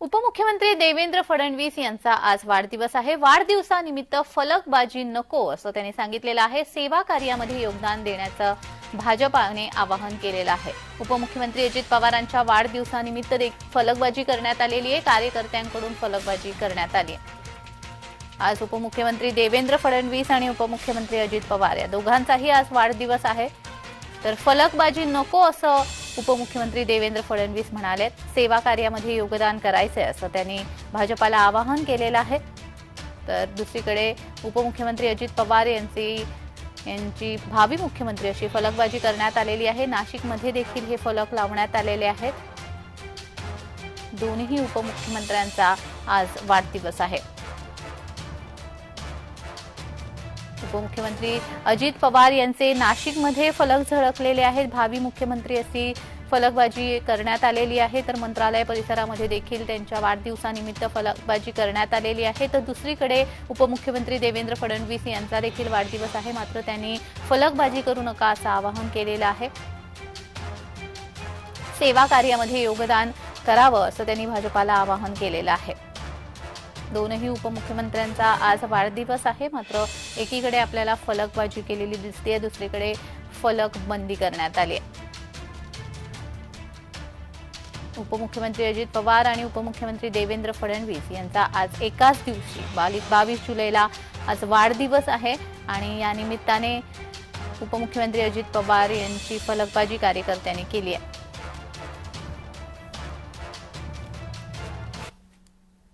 उपमुख्यमंत्री देवेंद्र फडणवीस यांचा आज वाढदिवस आहे. वाढदिवसानिमित्त फलकबाजी नको असं त्यांनी सांगितलेलं आहे. सेवा कार्यामध्ये योगदान देण्याचं भाजपाने आवाहन केलेलं आहे. उपमुख्यमंत्री अजित पवारांच्या वाढदिवसानिमित्त फलकबाजी करण्यात आलेली आहे. कार्यकर्त्यांकडून फलकबाजी करण्यात आली आहे. आज उपमुख्यमंत्री देवेंद्र फडणवीस आणि उपमुख्यमंत्री अजित पवार या दोघांचाही आज वाढदिवस आहे. तर फलकबाजी नको असं उपमुख्यमंत्री देवेंद्र फडणवीस म्हणाले सेवा कार्यामध्ये योगदान करायचंय असं त्यांनी भाजपाला आवाहन केलेलं आहे. तर दुसरीकडे उपमुख्यमंत्री अजित पवार यांची यांची भावी मुख्यमंत्री अशी फलकबाजी करण्यात आलेली आहे. नाशिकमध्ये देखील हे फलक लावण्यात आलेले आहेत. दोन्ही उपमुख्यमंत्र्यांचा आज वाढदिवस आहे. उपमुख्यमंत्री अजित पवार यांचे नाशिकमध्ये फलक झळकलेले आहेत. भावी मुख्यमंत्री अशी फलकबाजी करण्यात आलेली आहे. तर मंत्रालय परिसरामध्ये देखील त्यांच्या वाढदिवसानिमित्त फलकबाजी करण्यात आलेली आहे. तर दुसरीकडे उपमुख्यमंत्री देवेंद्र फडणवीस यांचा देखील वाढदिवस आहे. मात्र त्यांनी फलकबाजी करू नका असं आवाहन केलेलं आहे. सेवा कार्यामध्ये योगदान करावं असं त्यांनी भाजपाला आवाहन केलेलं आहे. दोनही उपमुख्यमंत्र्यांचा आज वाढदिवस आहे. मात्र एकीकडे आपल्याला फलकबाजी केलेली दिसते दुसरीकडे फलक बंदी करण्यात आली आहे. उपमुख्यमंत्री अजित पवार आणि उपमुख्यमंत्री देवेंद्र फडणवीस यांचा आज एकाच दिवशी बाली बावीस जुलैला आज वाढदिवस आहे आणि या निमित्ताने उपमुख्यमंत्री अजित पवार यांची फलकबाजी कार्यकर्त्यांनी केली आहे.